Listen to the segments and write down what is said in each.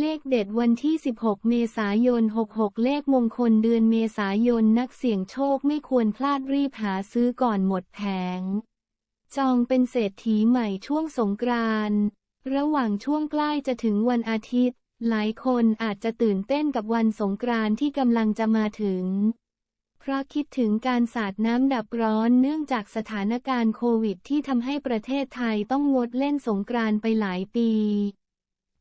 เลขเด็ดวันที่ 16 เมษายน 66 เลขมงคลเดือนเมษายนนักเสี่ยงโชคไม่ควรพลาดรีบหาซื้อก่อนหมดแผง จองเป็นเศรษฐีใหม่ช่วงสงกรานต์ระหว่างช่วงใกล้จะถึงวันอาทิตย์ หลายคนอาจจะตื่นเต้นกับวันสงกรานต์ที่กำลังจะมาถึง เพราะคิดถึงการสาดน้ำดับร้อนเนื่องจากสถานการณ์โควิดที่ทำให้ประเทศไทยต้องงดเล่นสงกรานต์ไปหลายปี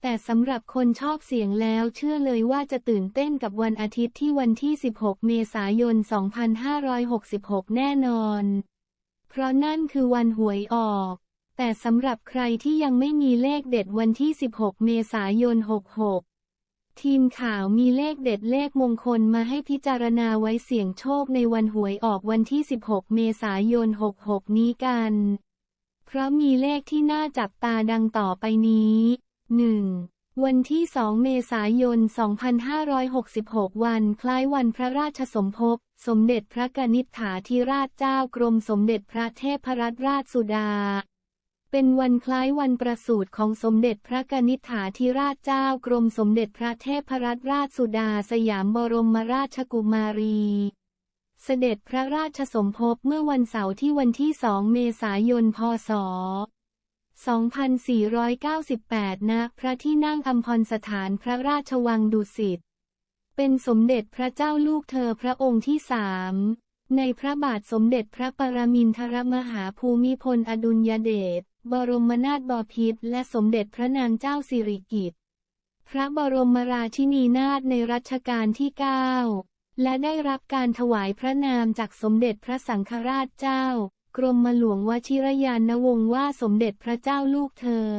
แต่สำหรับคนชอบเสียงแล้วเชื่อเลยว่าจะตื่นเต้นกับวันอาทิตย์ที่วันที่ 16 เมษายน 2566 แน่นอน เพราะนั่นคือวันหวยออก แต่สำหรับใครที่ยังไม่มีเลขเด็ดวันที่ 16 เมษายน 66 ทีมข่าวมีเลขเด็ดเลขมงคลมาให้พิจารณาไว้เสี่ยงโชคในวันหวยออกวันที่ 16 เมษายน 66 นี้กัน เพราะมีเลขที่น่าจับตาดังต่อไปนี้ 1. วันที่ 2 เมษายน 2566 วันคล้ายวันพระราชสมภพ สมเด็จพระกนิษฐาธิราชเจ้ากรมสมเด็จพระเทพรัตนราชสุดา เป็นวันคล้ายวันประสูติของสมเด็จพระกนิษฐาธิราชเจ้ากรมสมเด็จพระเทพรัตนราชสุดาสยามบรมราชกุมารีเสด็จพระราชสมภพเมื่อวันเสาร์ที่วันที่ 2 เมษายน พศ 2498 ณ พระที่นั่งอัมพรสถานพระราชวังดุสิต เป็นสมเด็จพระเจ้าลูกเธอพระองค์ที่สามในพระบาทสมเด็จพระปรมินทรมหาภูมิพลอดุลยเดช บรมนาถบพิตรและสมเด็จพระนางเจ้าสิริกิติ์ พระบรมราชินีนาถในรัชกาลที่ 9 และได้รับการถวายพระนามจากสมเด็จพระสังฆราชเจ้า กรมหลวงวชิรยานวงศ์ว่าสมเด็จพระเจ้าลูกเธอ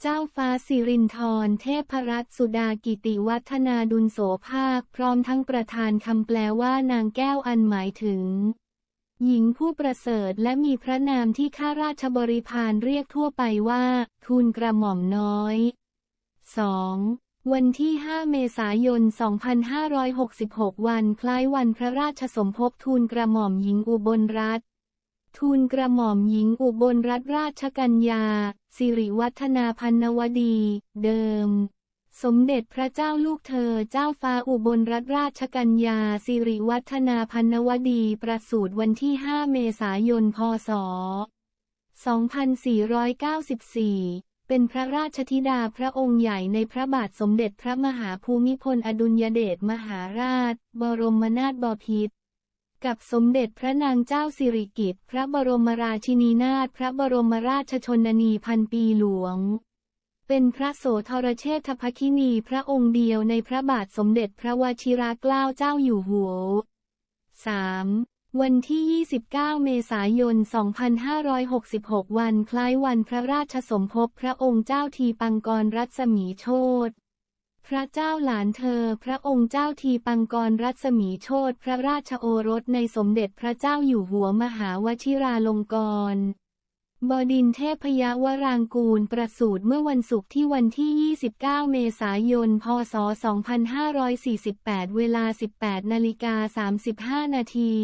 เจ้าฟ้าสิรินธรเทพรัตน์สุดากิติวัฒนาดุลโสภาค พร้อมทั้งประธานคำแปลว่านางแก้วอันหมายถึง หญิงผู้ประเสริฐและมีพระนามที่ข้าราชบริพารเรียกทั่วไปว่า ทูลกระหม่อมน้อย 2. วันที่ 5 เมษายน 2566 วันคล้ายวันพระราชสมภพทูลกระหม่อมหญิงอุบลรัตน์ ทูลกระหม่อมหญิงอุบลรัตนราชกัญญา สิริวัฒนาพันนวดี เดิม สมเด็จพระเจ้าลูกเธอเจ้าฟ้าอุบลรัตนราชกัญญา สิริวัฒนาพันนวดี ประสูติวันที่ 5 เมษายน พศ 2494เป็นพระราชธิดาพระองค์ใหญ่ในพระบาทสมเด็จพระมหาภูมิพลอดุลยเดชมหาราช บรมนาถบพิตร กับสมเด็จพระนางเจ้าสิริกิติ์พระบรมราชินีนาถพระบรมราชชนนีพันปีหลวง เป็นพระโสธรเชษฐภคินีพระองค์เดียวในพระบาทสมเด็จพระวชิรเกล้าเจ้าอยู่หัว 3. วันที่ 29 เมษายน 2566 วันคล้ายวันพระราชสมภพพระองค์เจ้าทีปังกรรัศมีโชต พระเจ้าหลานเธอ พระองค์เจ้าทีปังกรรัศมีโชตพระราชโอรสในสมเด็จพระเจ้าอยู่หัวมหาวชิราลงกรณ์บดินเทพยวรางกูลประสูติเมื่อวันศุกร์ที่วันที่ 29 เมษายน พศ 2548 เวลา 18 นาฬิกา 35 นาที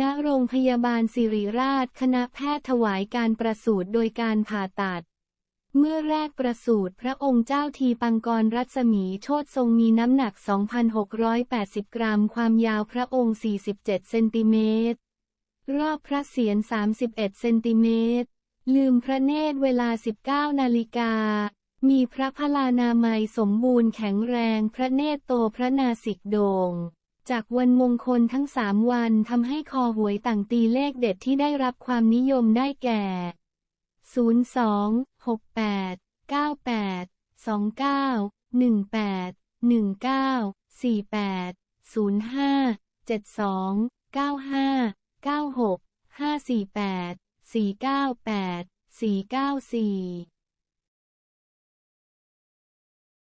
ณโรงพยาบาลสิริราช คณะแพทย์ถวายการประสูติโดยการผ่าตัด เมื่อแรกประสูติพระองค์เจ้าทีปังกรรัศมีโชตทรงมีน้ำหนัก 2,680 กรัม ความยาวพระองค์ 47 เซนติเมตร รอบพระเศียร 31 เซนติเมตร ลืมพระเนตรเวลา 19 นาฬิกา มีพระพลานามัยสมบูรณ์แข็งแรง พระเนตรโตพระนาสิกโด่ง จากวันมงคลทั้งสามวันทำให้คอหวยต่างตีเลขเด็ดที่ได้รับความนิยมได้แก่ 02 68 98 29 18 19 48 05 72 95 96 548 498 494